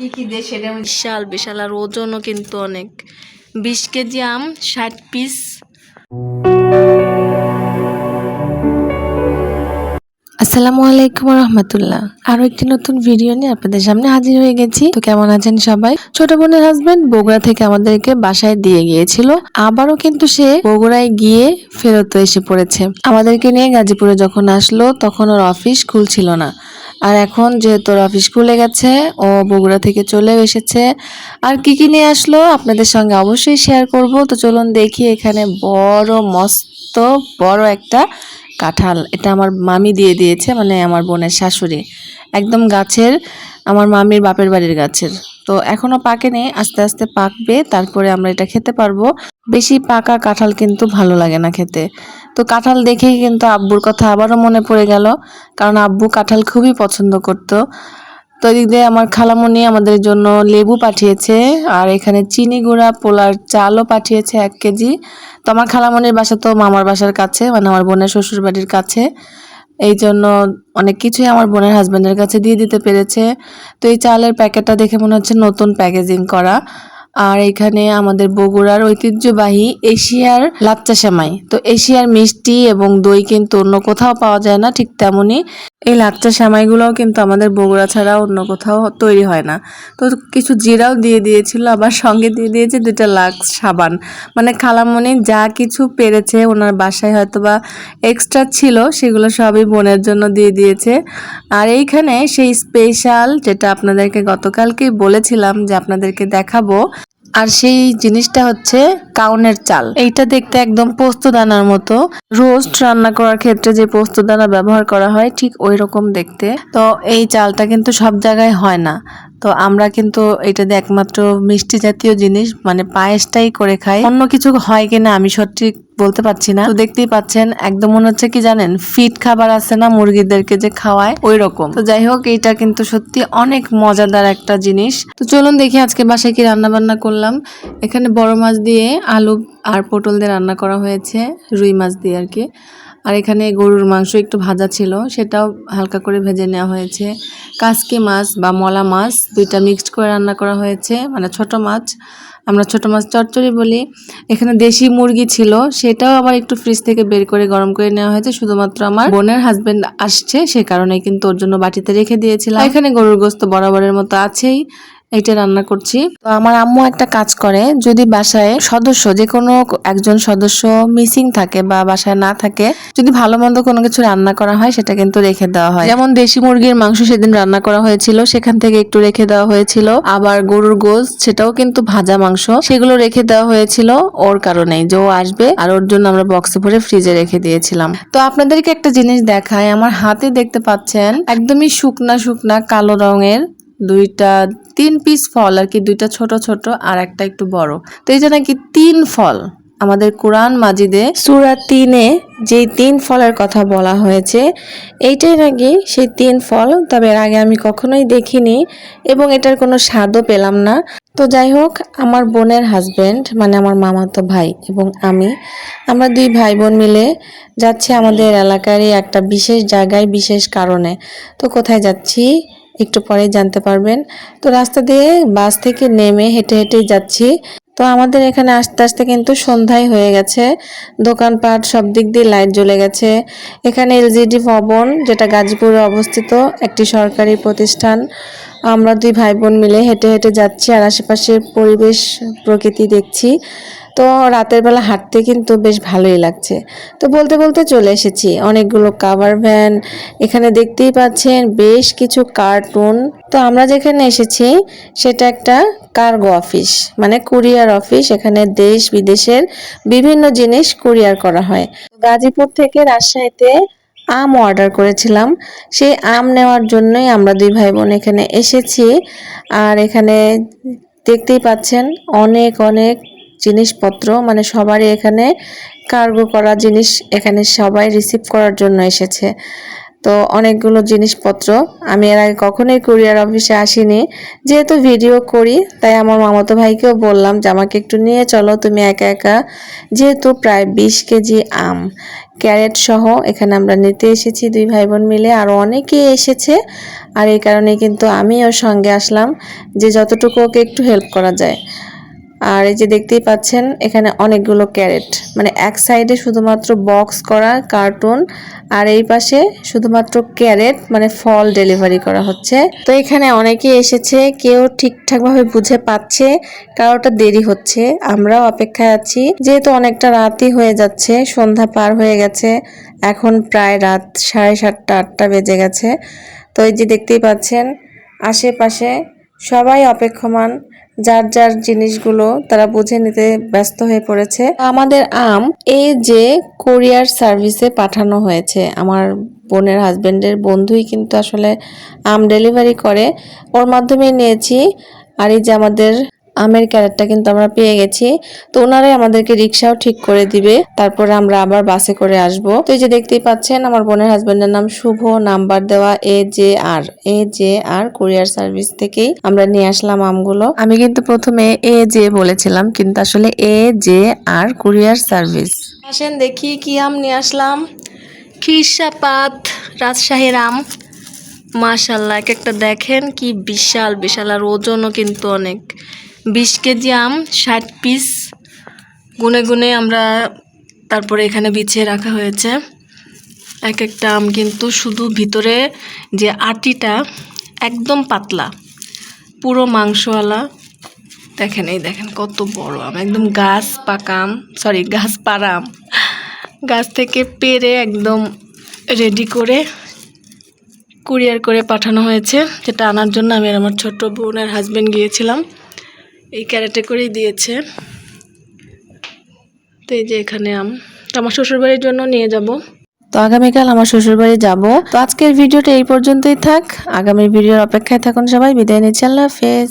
কি কি সেটা বিশাল বিশাল আর ওজনও কিন্তু অনেক। বিশ কেজি আম ষাট পিস আসসালামু আলাইকুম রহমতুল্লাহ। আরও একটি নতুন ভিডিও নিয়ে আপনাদের সামনে হাজির হয়ে গেছি। তো কেমন আছেন সবাই? ছোট বোনের হাজবেন্ড বগুড়া থেকে আমাদেরকে বাসায় দিয়ে গিয়েছিল। আবারও কিন্তু সে বগুড়ায় গিয়ে ফেরত এসে পড়েছে। আমাদেরকে নিয়ে গাজীপুরে যখন আসলো, তখন ওর অফিস খুলছিল না। আর এখন যেহেতু ওর অফিস খুলে গেছে, ও বগুড়া থেকে চলে এসেছে। আর কি কি নিয়ে আসলো আপনাদের সঙ্গে অবশ্যই শেয়ার করব। তো চলুন দেখি এখানে বড়, মস্ত, বড় একটা কাঁঠাল, এটা আমার মামি দিয়ে দিয়েছে মানে আমার বোনের শাশুড়ি। একদম গাছের, আমার মামির বাপের বাড়ির গাছের। তো এখনও পাকেনি আস্তে আস্তে পাকবে, তারপরে আমরা এটা খেতে পারব। বেশি পাকা কাঁঠাল কিন্তু ভালো লাগে না খেতে। তো কাঁঠাল দেখেই কিন্তু আব্বুর কথা আবারও মনে পড়ে গেল, কারণ আব্বু কাঁঠাল খুবই পছন্দ করতো। তো এদিক দিয়ে আমার খালামণি আমাদের জন্য লেবু পাঠিয়েছে, আর এখানে চিনি গুঁড়া, পোলার চালও পাঠিয়েছে এক কেজি। তো আমার খালামণির বাসা তো মামার বাসার কাছে মানে আমার বোনের শ্বশুর বাড়ির কাছে। এই জন্য অনেক কিছুই আমার বোনের হাজব্যান্ডের কাছে দিয়ে দিতে পেরেছে। তো এই চালের প্যাকেটটা দেখে মনে হচ্ছে নতুন প্যাকেজিং করা। আর এখানে আমাদের বগুড়ার ঐতিহ্যবাহী এশিয়ার লাচ্চা সেমাই। তো এশিয়ার মিষ্টি এবং দই কিন্তু অন্য কোথাও পাওয়া যায় না, ঠিক তেমনই এই লাচ্চা সেমাইগুলোও কিন্তু আমাদের বগুড়া ছাড়া অন্য কোথাও তৈরি হয় না। তো কিছু জিরাও দিয়ে দিয়েছিল, আবার সঙ্গে দিয়ে দিয়েছে দুটা লাক্স সাবান। মানে খালামণি যা কিছু পেরেছে ওনার বাসায় হয়তো বা এক্সট্রা ছিল, সেগুলো সবই বোনের জন্য দিয়ে দিয়েছে। আর এইখানে সেই স্পেশাল যেটা আপনাদেরকে গতকালকেই বলেছিলাম যে আপনাদেরকে দেখাবো আর সেই জিনিসটা হচ্ছে কাউনের চাল। এইটা দেখতে একদম পোস্ত দানার মতো। রোস্ট রান্না করার ক্ষেত্রে যে পোস্ত দানা ব্যবহার করা হয়, ঠিক ওই রকম দেখতে। তো এই চালটা কিন্তু সব জায়গায় হয় না। তো আমরা কিন্তু এটাতে একমাত্র মিষ্টি জাতীয় জিনিস মানে পায়েসটাই করে খাই। অন্য কিছু হয় কিনা আমি সঠিক বলতে পারছি না। তো দেখতেই পাচ্ছেন, একদম মনে হচ্ছে কি জানেন ফিট খাবার আছে না, মুরগিদেরকে যে খাওয়ায় ওই রকম তো যাই হোক, এইটা কিন্তু সত্যি অনেক মজাদার একটা জিনিস। তো চলুন দেখি আজকে বাসায় কি রান্না বান্না করলাম। এখানে বড় মাছ দিয়ে আলু আর পটল দিয়ে রান্না করা হয়েছে, রুই মাছ দিয়ে আর কি। আর এখানে গরুর মাংস একটু ভাজা ছিল, সেটাও হালকা করে ভেজে নেওয়া হয়েছে। কাসকি মাছ বা মলা মাছ দুইটা মিক্সড করে রান্না করা হয়েছে মানে ছোট মাছ। আমরা ছোট মাছ চচ্চড়ি বলি। এখানে দেশি মুরগি ছিল, সেটাও আবার একটু ফ্রিজ থেকে বের করে গরম করে নেওয়া হয়েছে। শুধুমাত্র আমার বোনের হাজবেন্ড আসছে, সে কারণে কিন্তু ওর জন্য বাটিতে রেখে দিয়েছিলাম। এখানে গরুর গোস্ত বরাবরের মতো আছেই। এইটা রান্না করছি। তো আমার আম্মু একটা কাজ করে, যদি বাসায় সদস্য যে কোনো একজন সদস্য মিসিং থাকে বা বাসায় না থাকে, যদি ভালো মন্দ কোনো কিছু রান্না করা হয়, সেটা কিন্তু রেখে দেওয়া হয়। যেমন দেশি মুরগির মাংস সেদিন রান্না করা হয়েছিল, সেখান থেকে একটু রেখে দেওয়া হয়েছিল। আবার গরুর গোস সেটাও কিন্তু ভাজা মাংস। সেগুলো রেখে দেওয়া হয়েছিল ওর কারণেই, যে ও আসবে, আর ওর জন্য আমরা বক্সে ভরে ফ্রিজে রেখে দিয়েছিলাম। তো আপনাদেরকে একটা জিনিস দেখায় আমার হাতে দেখতে পাচ্ছেন, একদমই শুকনা শুকনা কালো রঙের দুইটা তিন পিস ফল আর কি, দুইটা ছোট ছোট আর একটা একটু বড়। তো এই যে নাকি তিন ফল আমাদের কোরআন মাজিদে সুরা তিনে যেই তিন ফলের কথা বলা হয়েছে, এইটাই নাকি সেই তিন ফল। তবে এর আগে আমি কখনোই দেখিনি এবং এটার কোনো স্বাদও পেলাম না। তো যাই হোক, আমার বোনের হাজবেন্ড মানে আমার মামাতো ভাই এবং আমি, আমরা দুই ভাই বোন মিলে যাচ্ছি আমাদের এলাকারই একটা বিশেষ জায়গায়, বিশেষ কারণে। তো কোথায় যাচ্ছি একটু পরে জানতে পারবেন। তো রাস্তা দিয়ে বাস থেকে নেমে হেঁটে হেঁটেই যাচ্ছি। তো আমাদের এখানে আস্তে আস্তে কিন্তু সন্ধ্যায় হয়ে গেছে। দোকানপাট সব দিক দিয়ে লাইট জ্বলে গেছে। এখানে এলজিডি ভবন, যেটা গাজীপুরে অবস্থিত, একটি সরকারি প্রতিষ্ঠান। আমরা দুই ভাই বোন মিলে হেঁটে হেঁটে যাচ্ছি, আর আশেপাশের পরিবেশ, প্রকৃতি দেখছি। তো রাতের বেলা হাঁটতে কিন্তু বেশ ভালোই লাগছে। তো বলতে বলতে চলে এসেছি। অনেকগুলো কাভার ভ্যান এখানে দেখতেই পাচ্ছেন, বেশ কিছু কার্টুন তো আমরা যেখানে এসেছি, সেটা একটা কার্গো অফিস মানে কুরিয়ার অফিস এখানে দেশ বিদেশের বিভিন্ন জিনিস কুরিয়ার করা হয়। গাজীপুর থেকে রাজশাহীতে আম অর্ডার করেছিলাম। সেই আম নেওয়ার জন্যই আমরা দুই ভাই বোন এখানে এসেছি। আর এখানে দেখতেই পাচ্ছেন অনেক অনেক জিনিসপত্র। মানে সবারই এখানে কার্গো করা জিনিস এখানে সবাই রিসিভ করার জন্য এসেছে। তো অনেকগুলো জিনিসপত্র। আমি এর আগে কখনোই কুরিয়ার অফিসে আসিনি। যেহেতু ভিডিও করি, তাই আমার মামাতো ভাইকেও বললাম যে, আমাকে একটু নিয়ে চলো, তুমি একা একা। যেহেতু প্রায় বিশ কেজি আম, ক্যারেট সহ এখানে আমরা নিতে এসেছি দুই ভাই বোন মিলে আরও অনেকেই এসেছে। আর এই কারণে কিন্তু আমিও সঙ্গে আসলাম যে, যতটুকু ওকে একটু হেল্প করা যায়। আর এই যে দেখতেই পাচ্ছেন, এখানে অনেকগুলো ক্যারেট। মানে এক সাইডে শুধুমাত্র বক্স করা কার্টুন আর এই পাশে শুধুমাত্র ক্যারেট মানে ফল ডেলিভারি করা হচ্ছে। তো এখানে অনেকেই এসেছে, কেউ ঠিকঠাকভাবে বুঝে পাচ্ছে, কারোটা দেরি হচ্ছে। আমরাও অপেক্ষায় আছি। যেহেতু অনেকটা রাতই হয়ে যাচ্ছে, সন্ধ্যা পার হয়ে গেছে, এখন প্রায় রাত সাড়ে সাতটা, আটটা বেজে গেছে। তো এই যে দেখতেই পাচ্ছেন, আশেপাশে সবাই অপেক্ষমান। যার যার জিনিসগুলো তারা বুঝে নিতে ব্যস্ত হয়ে পড়েছে। আমাদের আম এই যে কোরিয়ার সার্ভিসে পাঠানো হয়েছে, আমার বোনের হাজবেন্ডের বন্ধুই কিন্তু আসলে আম ডেলিভারি করে। ওর মাধ্যমেই নিয়েছি। আর এই যে আমাদের আমের ক্যারেটটা কিন্তু আমরা পেয়ে গেছি। তো ওনারাই আমাদেরকে রিক্সাও ঠিক করে দিবে। তারপরে আমরা আবার বাসে করে আসব। তো এই যে দেখতেই পাচ্ছেন, আমার বোনের হাজবেন্ডের নাম শুভ, নাম্বার দেওয়া A J R A J R courier service থেকেই আমরা নিয়ে আসলাম আমগুলো। আমি কিন্তু প্রথমে এ জে বলেছিলাম, কিন্তু আসলে A J R courier service. আসেন দেখি কি আম নিয়ে আসলাম। খিরসাপাত রাজশাহীর আম। মাশাল্লাহ, এক একটা দেখেন কি বিশাল বিশাল, আর ওজনও কিন্তু অনেক। বিশ কেজি আম, ষাট পিস। গুনে গুনে আমরা তারপরে এখানে বিছিয়ে রাখা হয়েছে। এক একটা আম কিন্তু শুধু ভিতরে যে আটিটা একদম পাতলা, পুরো মাংসওয়ালা। দেখেন, এই দেখেন কত বড় আম, একদম গাছ পাকা আম সরি গাছ পাড়া আম। গাছ থেকে পেরে একদম রেডি করে কুরিয়ার করে পাঠানো হয়েছে, যেটা আনার জন্য আমি আমার ছোট বোনের হাজবেন্ড গিয়েছিলাম। এই ক্যারেটে করেই দিয়েছে। তো এই যে এখানে আম। তো আমার শ্বশুরবাড়ির জন্য নিয়ে যাব। তো আগামীকাল আমার শ্বশুরবাড়ি যাব। তো আজকের ভিডিওটা এই পর্যন্তই থাক। আগামী ভিডিওর অপেক্ষায় থাকুন সবাই। বিদায় নিচ্ছি। আল্লাহ হাফেজ।